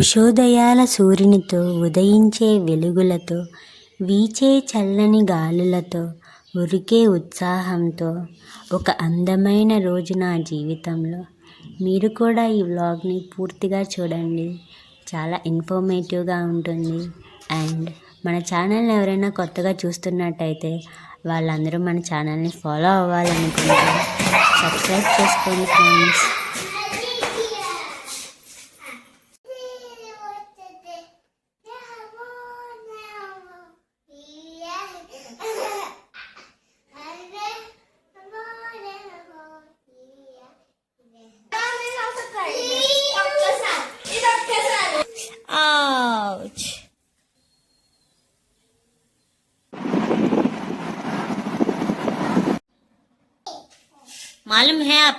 ఉషోదయాల సూర్యునితో ఉదయించే వెలుగులతో వీచే చల్లని గాలులతో ఉరికే ఉత్సాహంతో ఒక అందమైన రోజు నా జీవితంలో. మీరు కూడా ఈ వ్లాగ్ని పూర్తిగా చూడండి. చాలా ఇన్ఫర్మేటివ్గా ఉంటుంది. అండ్ మన ఛానల్ని ఎవరైనా కొత్తగా చూస్తున్నట్టయితే వాళ్ళందరూ మన ఛానల్ని ఫాలో అవ్వాలనుకుంటే సబ్స్క్రైబ్ చేసుకోండి ఫ్రెండ్స్.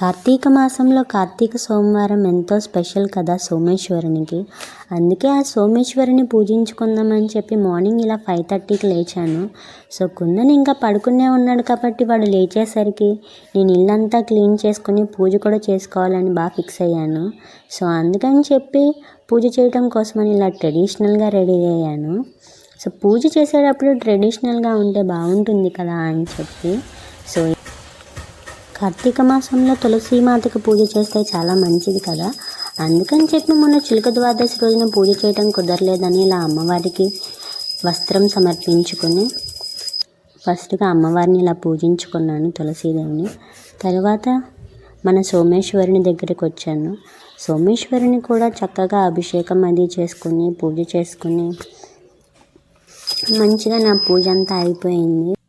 కార్తీక మాసంలో కార్తీక సోమవారం ఎంతో స్పెషల్ కదా సోమేశ్వరునికి. అందుకే ఆ సోమేశ్వరిని పూజించుకుందామని చెప్పి మార్నింగ్ ఇలా ఫైవ్ థర్టీకి లేచాను. సో కుందన్ ఇంకా పడుకునే ఉన్నాడు కాబట్టి వాడు లేచేసరికి నేను ఇల్లంతా క్లీన్ చేసుకుని పూజ కూడా చేసుకోవాలని బాగా ఫిక్స్ అయ్యాను. సో అందుకని చెప్పి పూజ చేయటం కోసమని ఇలా ట్రెడిషనల్గా రెడీ అయ్యాను. సో పూజ చేసేటప్పుడు ట్రెడిషనల్గా ఉంటే బాగుంటుంది కదా అని చెప్పి. సో కార్తీక మాసంలో తులసి మాతకు పూజ చేస్తే చాలా మంచిది కదా. అందుకని చెప్పి మొన్న చిలుక ద్వాదశి రోజున పూజ చేయడం కుదరలేదని ఇలా అమ్మవారికి వస్త్రం సమర్పించుకొని ఫస్ట్గా అమ్మవారిని ఇలా పూజించుకున్నాను తులసీదేవిని. తర్వాత మన సోమేశ్వరుని దగ్గరికి వచ్చాను. సోమేశ్వరుని కూడా చక్కగా అభిషేకం అది చేసుకుని పూజ చేసుకుని మంచిగా నా పూజ అంతా అయిపోయింది.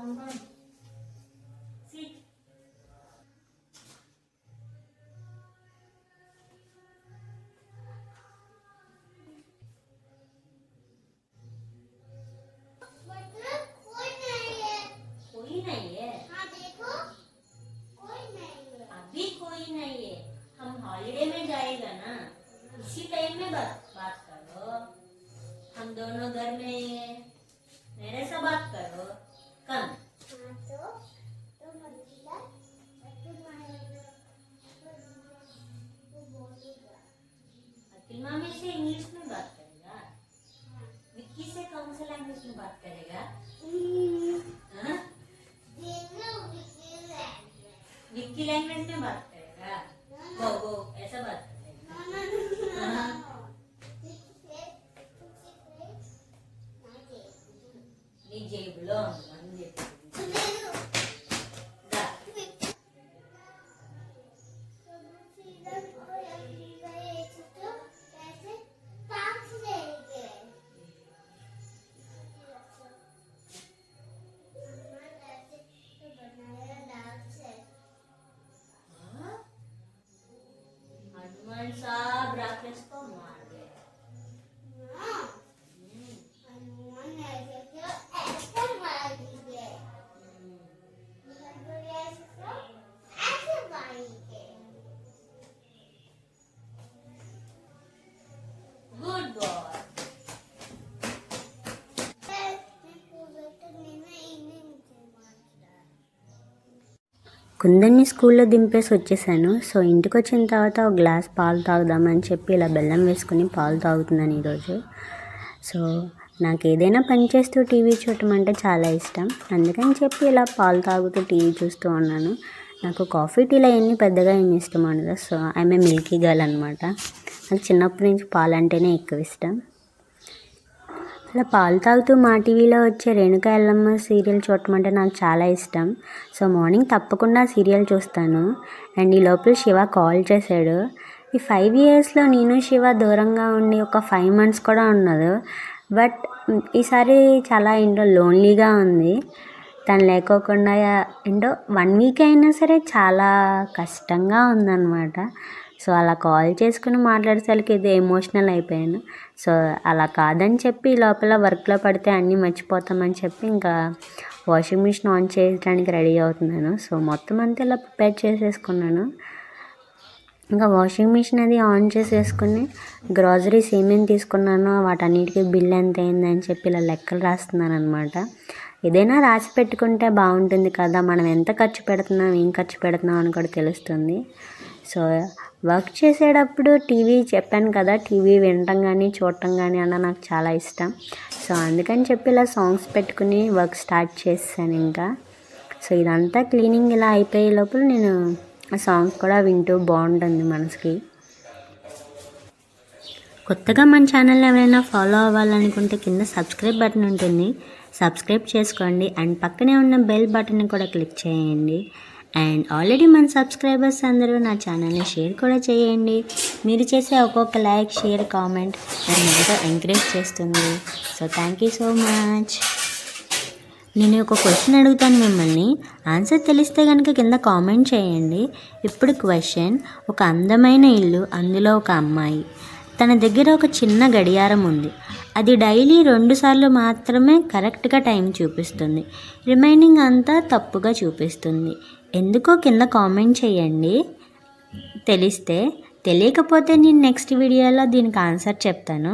Tamam. కుందన్ని స్కూల్లో దింపేసి వచ్చేసాను. సో ఇంటికి వచ్చిన తర్వాత ఒక గ్లాస్ పాలు తాగుదామని చెప్పి ఇలా బెల్లం వేసుకుని పాలు తాగుతున్నాను ఈరోజు. సో నాకు ఏదైనా పని చేస్తూ టీవీ చూడటం అంటే చాలా ఇష్టం. అందుకని చెప్పి ఇలా పాలు తాగుతూ టీవీ చూస్తూ ఉన్నాను. నాకు కాఫీ టీలో ఎన్ని పెద్దగా ఏమి ఇష్టం ఉండదు. So I'm a milky girl అనమాట నాకు చిన్నప్పటి నుంచి పాలు అంటేనే ఎక్కువ ఇష్టం. అలా పాలు తాగుతూ మా టీవీలో వచ్చే రేణుక ఎల్లమ్మ సీరియల్ చూడటం అంటే నాకు చాలా ఇష్టం. సో మార్నింగ్ తప్పకుండా సీరియల్ చూస్తాను. అండ్ ఈ లోపల శివ కాల్ చేశాడు. ఈ ఫైవ్ ఇయర్స్లో నేను శివ దూరంగా ఉండి ఒక ఫైవ్ మంత్స్ కూడా ఉన్నది. బట్ ఈసారి చాలా ఏంటో లోన్లీగా ఉంది. తను లేకోకుండా ఏంటో వన్ వీక్ అయినా సరే చాలా కష్టంగా ఉందన్నమాట. సో అలా కాల్ చేసుకుని మాట్లాడేసరికి ఇది ఎమోషనల్ అయిపోయాను. సో అలా కాదని చెప్పి లోపల వర్క్లో పడితే అన్నీ మర్చిపోతామని చెప్పి ఇంకా వాషింగ్ మిషన్ ఆన్ చేయడానికి రెడీ అవుతున్నాను. సో మొత్తం అంతా ఇలా ప్రిపేర్ చేసేసుకున్నాను. ఇంకా వాషింగ్ మిషన్ అది ఆన్ చేసేసుకుని గ్రాసరీస్ ఏమేమి తీసుకున్నానో. వాటన్నిటికీ బిల్ ఎంత అయిందని చెప్పి ఇలా లెక్కలు రాస్తున్నాను అనమాట ఏదైనా రాసి పెట్టుకుంటే బాగుంటుంది కదా మనం ఎంత ఖర్చు పెడుతున్నాం ఏం ఖర్చు పెడుతున్నాం అని కూడా తెలుస్తుంది. సో వర్క్ చేసేటప్పుడు టీవీ చెప్పాను కదా టీవీ వినటం కానీ చూడటం కానీ అన్న నాకు చాలా ఇష్టం. సో అందుకని చెప్పి ఇలా సాంగ్స్ పెట్టుకుని వర్క్ స్టార్ట్ చేశాను ఇంకా. సో ఇదంతా క్లీనింగ్ ఇలా అయిపోయే లోపల నేను ఆ సాంగ్స్ కూడా వింటూ బాగుంటుంది మనసుకి. కొత్తగా మన ఛానల్ ఎవరైనా ఫాలో అవ్వాలనుకుంటే కింద సబ్స్క్రైబ్ బటన్ ఉంటుంది. సబ్స్క్రైబ్ చేసుకోండి. అండ్ పక్కనే ఉన్న బెల్ బటన్ని కూడా క్లిక్ చేయండి. అండ్ ఆల్రెడీ మన సబ్స్క్రైబర్స్ అందరూ నా ఛానల్ని షేర్ కూడా చేయండి. మీరు చేసే ఒక్కొక్క లైక్ షేర్ కామెంట్ నన్ను ఎంతో ఎంకరేజ్ చేస్తుంది. So thank you so much నేను ఒక క్వశ్చన్ అడుగుతాను మిమ్మల్ని. ఆన్సర్ తెలిస్తే కనుక కింద కామెంట్ చేయండి. ఇప్పుడు క్వశ్చన్ ఒక అందమైన ఇల్లు అందులో ఒక అమ్మాయి. తన దగ్గర ఒక చిన్న గడియారం ఉంది. అది డైలీ రెండుసార్లు మాత్రమే కరెక్ట్గా టైం చూపిస్తుంది. రిమైనింగ్ అంతా తప్పుగా చూపిస్తుంది. ఎందుకో కింద కామెంట్ చేయండి. తెలిస్తే తెలియకపోతే నేను నెక్స్ట్ వీడియోలో దీనికి ఆన్సర్ చెప్తాను.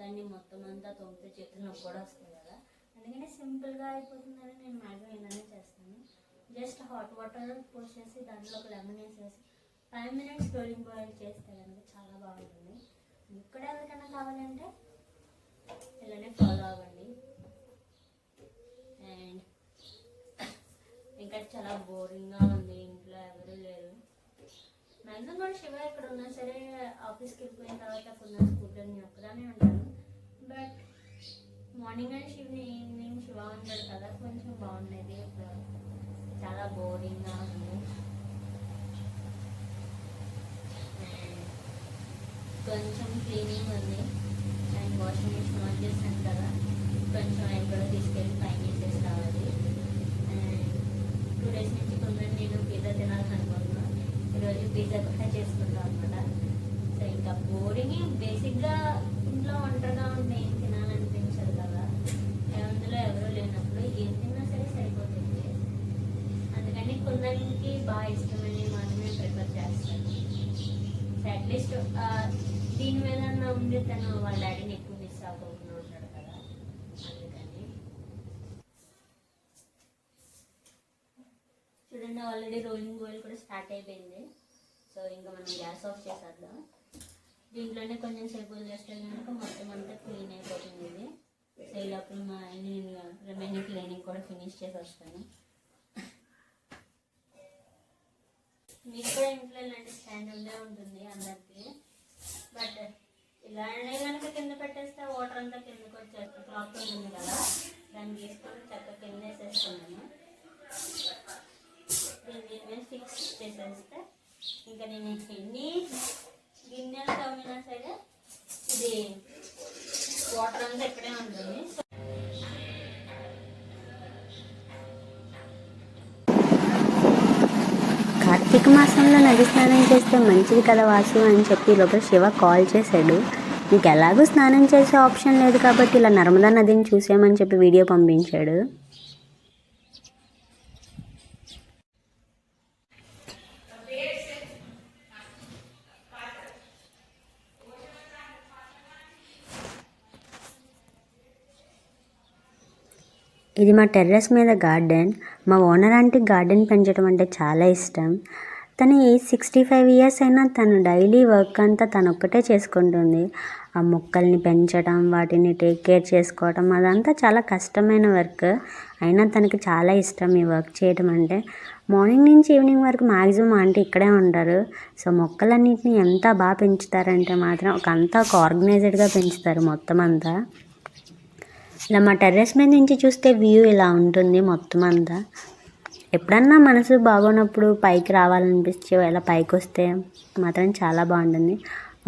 దాన్ని మొత్తం అంతా చేతులు నొప్పి కూడా వస్తుంది కదా. అందుకని సింపుల్గా అయిపోతుందని నేను మ్యాగ్జిమం ఇలానే చేస్తాను. జస్ట్ హాట్ వాటర్ పోసేసి దాంట్లో ఒక లెమన్ వేసేసి ఫైవ్ మినిట్స్ రోలింగ్ బాయిల్ చేస్తే కనుక చాలా బాగుంటుంది. మీకు కూడా ఎవరికైనా కావాలంటే ఇలానే ఫాలో అవ్వండి. అండ్ ఇంకా చాలా బోరింగ్గా ఉంది ఇంట్లో ఎవరు లేరు. మ్యాక్సిమం కూడా శివ ఎక్కడ ఉన్నా సరే ఆఫీస్కి వెళ్ళిపోయిన తర్వాత కొందరు స్కూటర్ని నేను ఒక్కదానే ఉంటాను but morning and Shiva evening Shiva ఉంటాడు కదా కొంచెం బాగుండేది. చాలా బోరింగ్గా ఉంది. కొంచెం క్లీనింగ్ ఉంది. అండ్ వాషింగ్ మిషన్ ఆన్ చేశాను కదా. కొంచెం ఆయన కూడా తీసుకెళ్ళి పైన చేసేసి రావాలి అండ్ టూ డేస్ నుంచి కొందరు నేను పిజ్జా తినాలనుకుంటున్నాను ఈరోజు పిజ్జా కూడా చేసుకుంటాం అనమాట సో ఇంకా బోరింగ్ బేసిక్గా ఇంట్లో ఒంటరిగా ఉంటే ఏం తినాలనిపించదు కదా అందులో ఎవరు లేనప్పుడు ఏం తిన్నా సరే సరిపోతుంది అందుకని కొందరికి బాగా ఇష్టమని మాత్రమే ప్రిఫర్ చేస్తాను అట్లీస్ట్ దీని మీద ఉండి తను వాళ్ళ డాడీని ఎక్కువ మిస్ కదా అందుకని చూడండి ఆల్రెడీ రోలింగ్ బాయిల్ కూడా స్టార్ట్ అయిపోయింది. సో ఇంకా మనం గ్యాస్ ఆఫ్ చేసేద్దాం. దీంట్లోనే కొంచెం సేపు చేస్తే కనుక మొత్తం అంతా క్లీన్ అయిపోతుంది ఇది. సో ఈ లోపల మా నేను రిమైనింగ్ క్లీనింగ్ కూడా ఫినిష్ చేసి వస్తాను మీకు కూడా ఇంట్లో ఇలాంటి స్టాండ్ ఉండే ఉంటుంది అందరికీ. బట్ కనుక కింద పెట్టేస్తే వాటర్ అంతా కిందకి వచ్చేస్తుంది. క్లాత్ ఉంటుంది కదా. దాన్ని తీసుకొని చక్క కింద వేసేస్తున్నాను. దీన్ని ఫిక్స్ చేసేస్తే ఇంకా నేను ఎన్ని గిన్నెలు తమ్మినా సరే ఇది వాటర్ అంతా ఇక్కడే ఉంటుంది. కార్తీక మాసంలో నది స్నానం చేస్తే మంచిది కదా వాసు అని చెప్పి లోపల శివ కాల్ చేశాడు. నీకు ఎలాగో స్నానం చేసే ఆప్షన్ లేదు కాబట్టి ఇలా నర్మదా నదిని చూసేయమని చెప్పి వీడియో పంపించాడు. ఇది మా టెర్రస్ మీద గార్డెన్. మా ఓనర్ ఆంటీ గార్డెన్ పెంచడం అంటే చాలా ఇష్టం. తను సిక్స్టీ ఫైవ్ ఇయర్స్ అయినా తను డైలీ వర్క్ అంతా తను ఒక్కటే చేసుకుంటుంది. ఆ మొక్కల్ని పెంచడం వాటిని టేక్ కేర్ చేసుకోవడం అదంతా చాలా కష్టమైన వర్క్. అయినా తనకి చాలా ఇష్టం ఈ వర్క్ చేయడం అంటే. మార్నింగ్ నుంచి ఈవినింగ్ వరకు మ్యాక్సిమం ఆంటీ ఇక్కడే ఉంటారు. సో మొక్కలన్నింటినీ ఎంత బాగా పెంచుతారంటే మాత్రం ఒక అంతా ఒక ఆర్గనైజ్డ్గా పెంచుతారు మొత్తం అంతా. ఇలా మా టెర్రస్ మీద నుంచి చూస్తే వ్యూ ఇలా ఉంటుంది మొత్తం అంతా. ఎప్పుడన్నా మనసు బాగోనప్పుడు పైకి రావాలనిపించి ఇలా పైకి వస్తే మాత్రం చాలా బాగుంటుంది.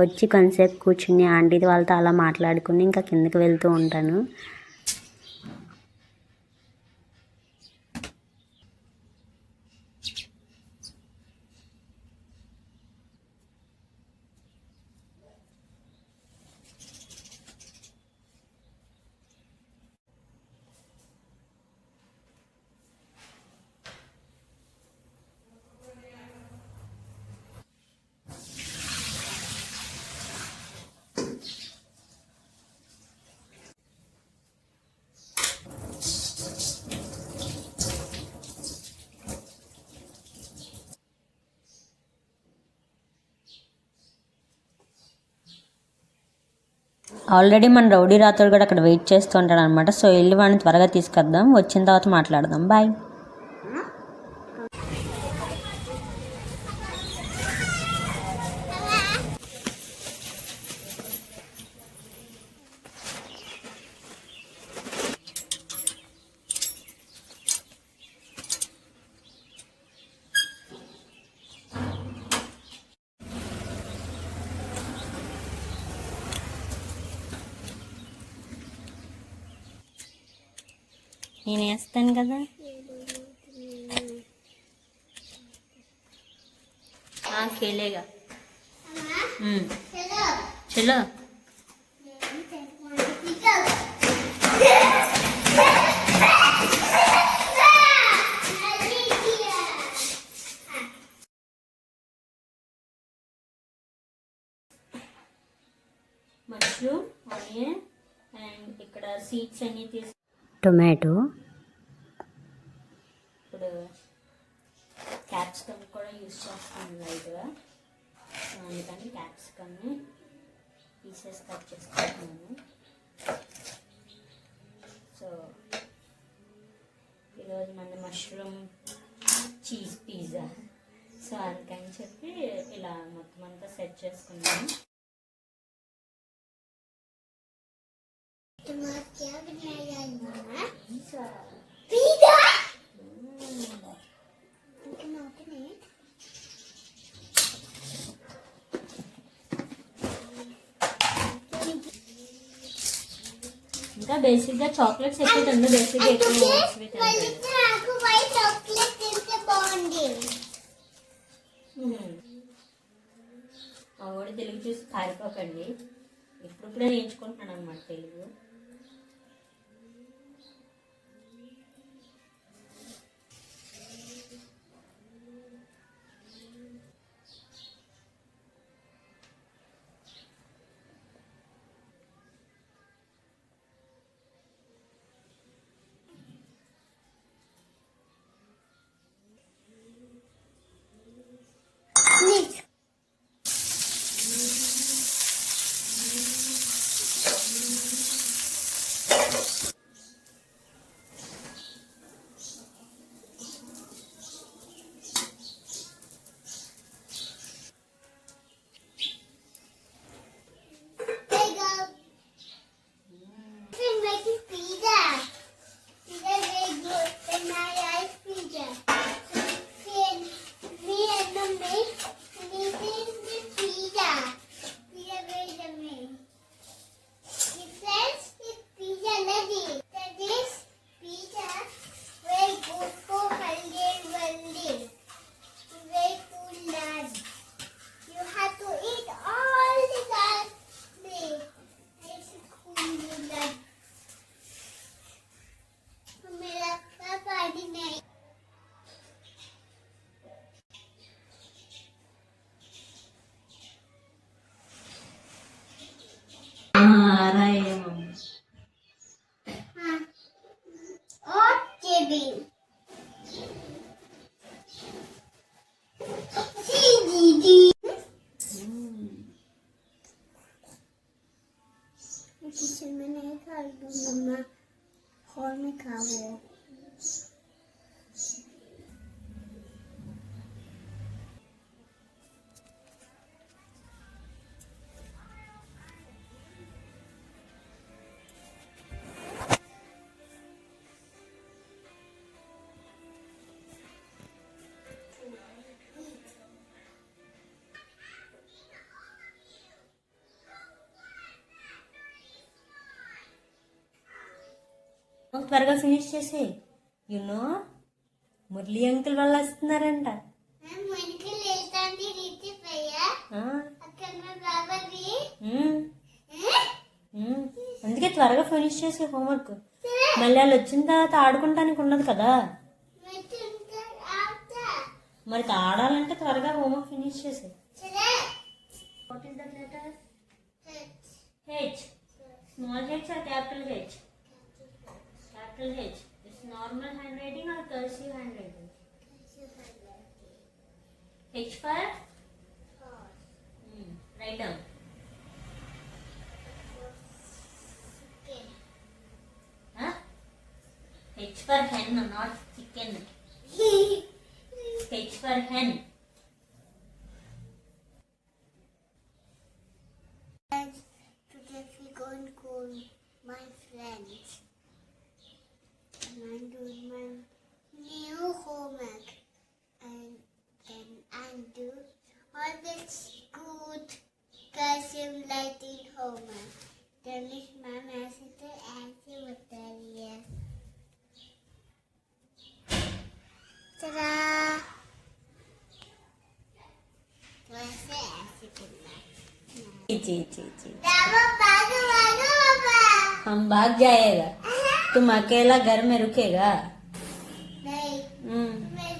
వచ్చి కొంతసేపు కూర్చుని ఆంటీ వాళ్ళతో అలా మాట్లాడుకుని ఇంకా కిందకి వెళ్తూ ఉంటాను. ఆల్రెడీ మన రౌడీ రాత్రుడు కూడా అక్కడ వెయిట్ చేస్తూ ఉంటాడు అనమాట సో వెళ్ళి వాడిని త్వరగా తీసుకొద్దాం. వచ్చిన తర్వాత మాట్లాడదాం. బాయ్. నేను వేస్తాను కదా हाँ खेलेगा हम्म చలో चलो మష్రూమ్ ఆనియన్ అండ్ ఇక్కడ సీడ్స్ అన్ని తీసి టొమాటో. ఇప్పుడు క్యాప్సికమ్ కూడా యూజ్ చేస్తాను లైట్గా అందుకని క్యాప్సికమ్ని పీసెస్ కట్ చేసుకుంటున్నాను. సో ఈరోజు మన మష్రూమ్ చీజ్ పిజ్జా సో అందుకని చెప్పి ఇలా మొత్తం అంతా సెట్ చేసుకున్నాను. Tomorrow, ఇంకా బేసిక్గా చాక్లెట్స్ ఎక్కువ ఎక్కువ తింటే బాగుంది. మా వాడు తెలుగు చూసి పారిపోకండి. ఇప్పుడిప్పుడే నేర్చుకుంటున్నాను అనమాట తెలుగు. living. త్వరగా ఫినిష్ చేసే యునో మురళి అంకుల్ వాళ్ళు వస్తున్నారంట. అందుకే త్వరగా ఫినిష్ చేసే హోంవర్క్. మళ్ళీ వాళ్ళు వచ్చిన తర్వాత ఆడుకుంటానికి ఉండదు కదా? మరి ఆడాలంటే త్వరగా హోంవర్క్ ఫినిష్ చేసే what is that letter H small H R capital H capital H. It's normal handwriting or cursive handwriting? H for? Hmm. Write down. Huh? H for hen, not chicken. H for hen. do all that's good because I'm light in home. Then my mom has to ask you what that is. Ta-da! जी जी जी हम भाग जाएगा तुम अकेला घर में रुकेगा नहीं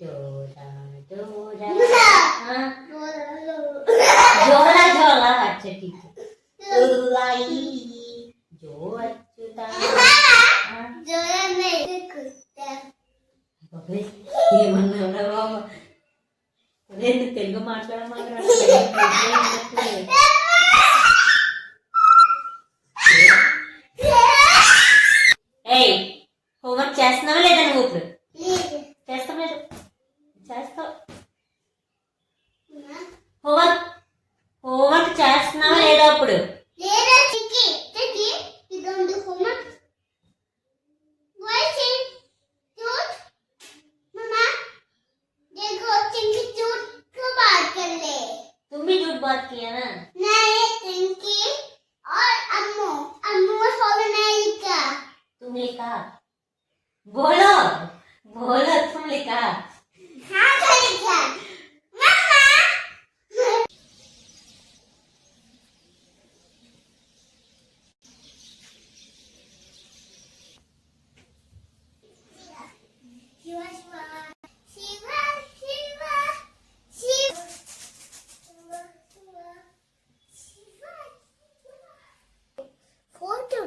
ജോല ജോല അച്ചട്ടിക്ക് ജോ അച്ചുതാ నేను తెలుగు మాట్లాడమన్నాడు ఏయ్ హోంవర్క్ చేస్తున్నావా లేదా నువ్వు ఇప్పుడు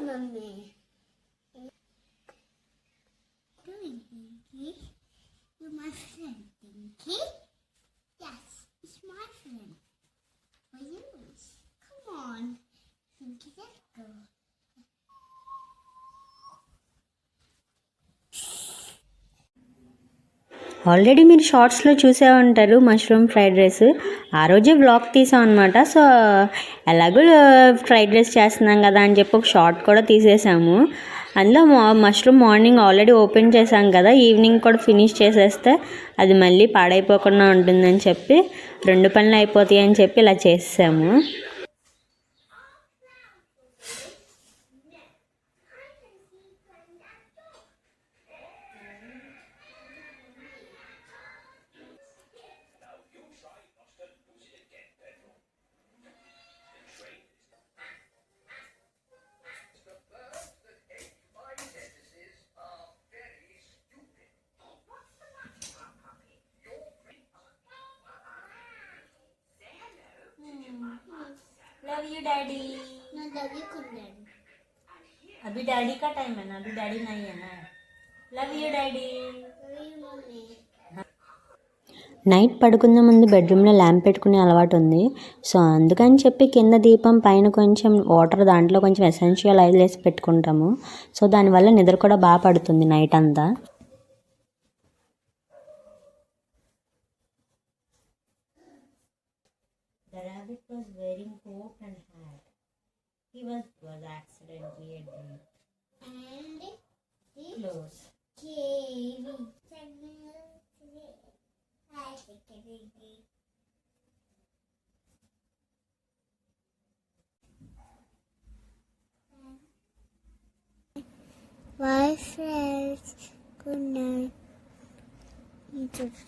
name? Doing Dinky. You my friend Dinky. Already మీరు షార్ట్స్లో చూసే ఉంటారు మష్రూమ్ ఫ్రైడ్ రైస్. ఆ రోజే బ్లాగ్ తీసాం అనమాట సో ఎలాగో ఫ్రైడ్ రైస్ చేస్తున్నాం కదా అని చెప్పి ఒక షార్ట్ కూడా తీసేసాము. అందులో మష్రూమ్ మార్నింగ్ ఆల్రెడీ ఓపెన్ చేసాం కదా. ఈవినింగ్ కూడా ఫినిష్ చేసేస్తే అది మళ్ళీ పాడైపోకుండా ఉంటుందని చెప్పి రెండు పనులు అయిపోతాయి అని చెప్పి ఇలా చేసాము Love you daddy No, love you, Kundan. Abhi daddy కా టైం है ना अभी डैडी नहीं है ना love you daddy Love you, mommy. Night పడుకునే ముందు బెడ్రూమ్లో ల్యాంప్ పెట్టుకునే అలవాటు ఉంది సో అందుకని చెప్పి కింద దీపం పైన కొంచెం వాటర్ దాంట్లో కొంచెం ఎసెన్షియల్ ఆయిల్ వేసి పెట్టుకుంటాము సో దానివల్ల నిద్ర కూడా బాగా పడుతుంది నైట్ అంతా Was, was accidentally a dream. And the Close. cave. I think it is. Bye, friends. Good night. You just,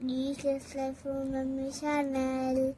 you just like from my channel.